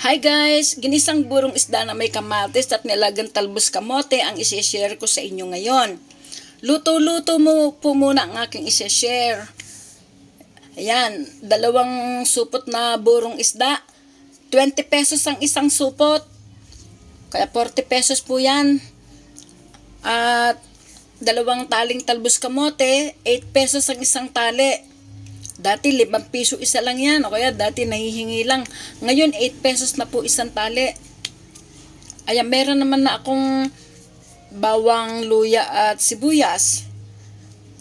Hi guys! Ginisang burong isda na may kamatis at nilagang talbos kamote ang isi-share ko sa inyo ngayon. Luto-luto mo po muna ang aking isi-share. Ayan, dalawang supot na burong isda. 20 pesos ang isang supot. Kaya 40 pesos po yan. At dalawang taling talbos kamote, 8 pesos ang isang tali. Dati 5 piso isa lang yan, o kaya dati nahihingi lang. Ngayon 8 pesos na po isang tali. Ayan, meron naman na akong bawang, luya at sibuyas.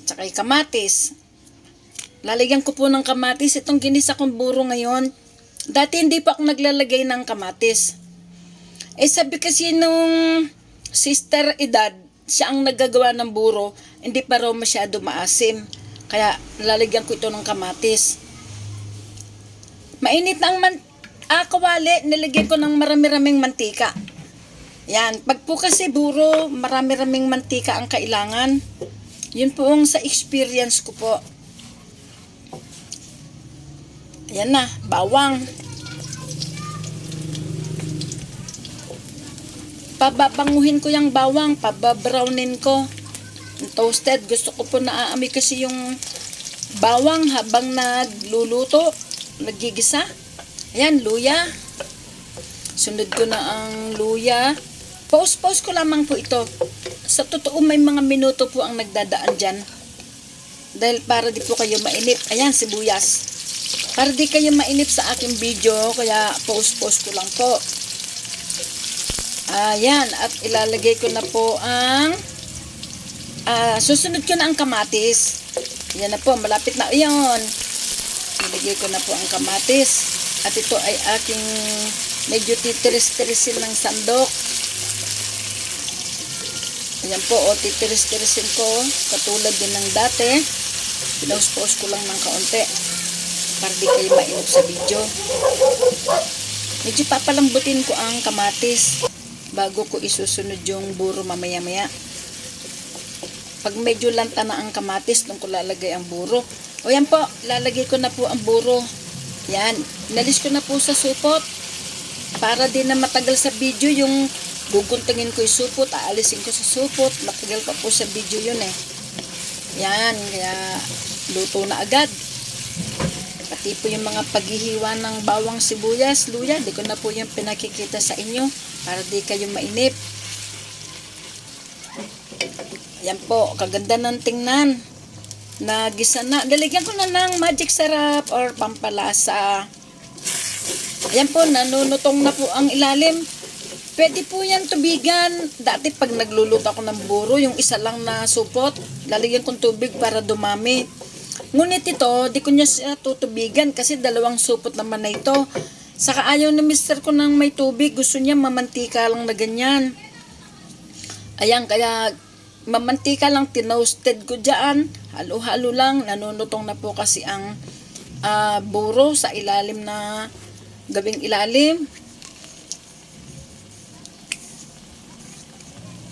Tsaka kamatis. Lalagyan ko po ng kamatis. Itong ginisa kong buro ngayon. Dati hindi pa ako naglalagay ng kamatis. Eh sabi kasi nung sister edad, siya ang nagagawa ng buro, hindi pa raw masyado maasim. Kaya lalagyan ko ito ng kamatis. Mainit na ang man ah, kawali, nilagyan ko ng marami-raming mantika. Yan, pag po kasi buro, marami-raming mantika ang kailangan. Yun po ang sa experience ko po. Ayan na, bawang. Pababanguhin ko yung bawang, pababrownin ko. Toasted, gusto ko po naaamoy kasi yung bawang habang nagluluto, nagigisa. Ayan, luya. Sunod ko na ang luya. Pause-pause ko lamang po ito. Sa totoo, may mga minuto po ang nagdadaan dyan. Dahil para di po kayo mainip. Ayan, sibuyas. Para di kayo mainip sa aking video, kaya pause-pause ko lang po. Ayan, at ilalagay ko na po ang ah, susunod ko na ang kamatis. Yan na po, malapit na. Ayan. Ilagay ko na po ang kamatis. At ito ay aking medyo titiris-tirisin ng sandok. Ayan po, o titiris-tirisin ko. Katulad din ng dati. Pinaus-pause ko lang ng kaunti. Para di kayo mainip sa video. Medyo papalambutin ko ang kamatis bago ko isusunod yung buro mamaya-maya. Pag medyo lanta na ang kamatis, doon ko lalagay ang buro. O yan po, lalagay ko na po ang buro. Yan, inalis ko na po sa supot. Para din na matagal sa video yung guguntingin ko yung supot, aalisin ko sa supot. Matagal pa po sa video yun eh. Yan, kaya luto na agad. Pati po yung mga paghihiwa ng bawang sibuyas, luya, di ko na po yung pinakikita sa inyo para di kayo mainip. Yan po, kaganda ng tingnan. Nagisa na. Lalagyan ko na ng magic sarap or pampalasa. Ayan po, nanunutong na po ang ilalim. Pwede po yan tubigan. Dati pag nagluluto ako ng buro, yung isa lang na supot, lalagyan kong tubig para dumami. Ngunit ito, di ko niya siya tutubigan kasi dalawang supot naman na ito. Saka ayaw na mister ko ng may tubig. Gusto niya mamantika lang na ganyan. Ayan, kaya mamantika lang, tinoasted ko dyan. Halo-halo lang. Nanunutong na po kasi ang ah, buro sa ilalim na gabing ilalim.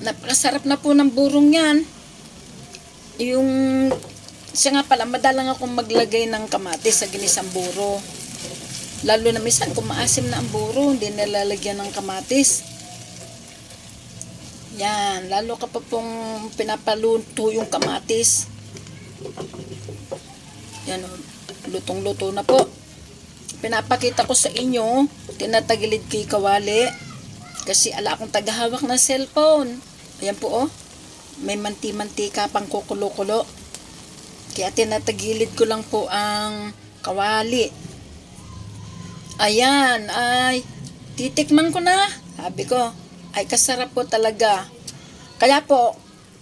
Napakasarap na po ng burong yan. Yung, siya nga pala, madalang akong maglagay ng kamatis sa ginisang buro. Lalo na minsan, kung maasim na ang buro, hindi nilalagyan ng kamatis. Yan, lalo kapag pong pinapaluto yung kamatis. Yan, o, lutong-luto na po. Pinapakita ko sa inyo, tinatagilid kay kawali. Kasi ala akong tagahawak ng cellphone. Ayan po oh. May manti-mantika pang kukulo-kulo. Kaya tinatagilid ko lang po ang kawali. Ayan, ay titikman ko na. Sabi ko, ay kasarap po talaga. Kaya po,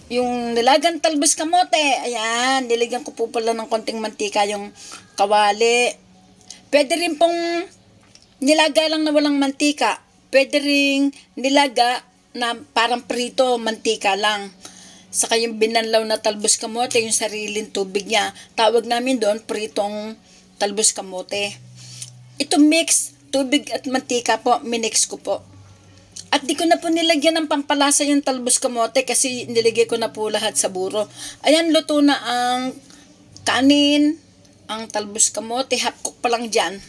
yung nilagang talbos kamote, ayan, nilagyan ko po pala ng konting mantika yung kawali. Pwede rin pong nilaga lang na walang mantika. Pwede rin nilaga na parang prito, mantika lang. Saka yung binanlaw na talbos kamote, yung sariling tubig niya, tawag namin doon pritong talbos kamote. Ito mix, tubig at mantika po, minix ko po. At di ko na po nilagyan ng pampalasa yung talbos kamote kasi nilagay ko na po lahat sa buro. Ayan, luto na ang kanin, ang talbos kamote, half cook pa lang dyan.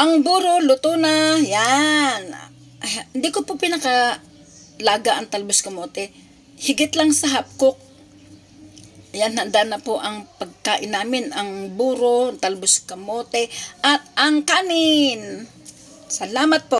Ang buro, luto na. Yan. Ay, hindi ko po pinaka laga ang talbos kamote. Higit lang sa half cook. Yan, handa na po ang pagkain namin. Ang buro, talbos kamote, at ang kanin. Salamat po.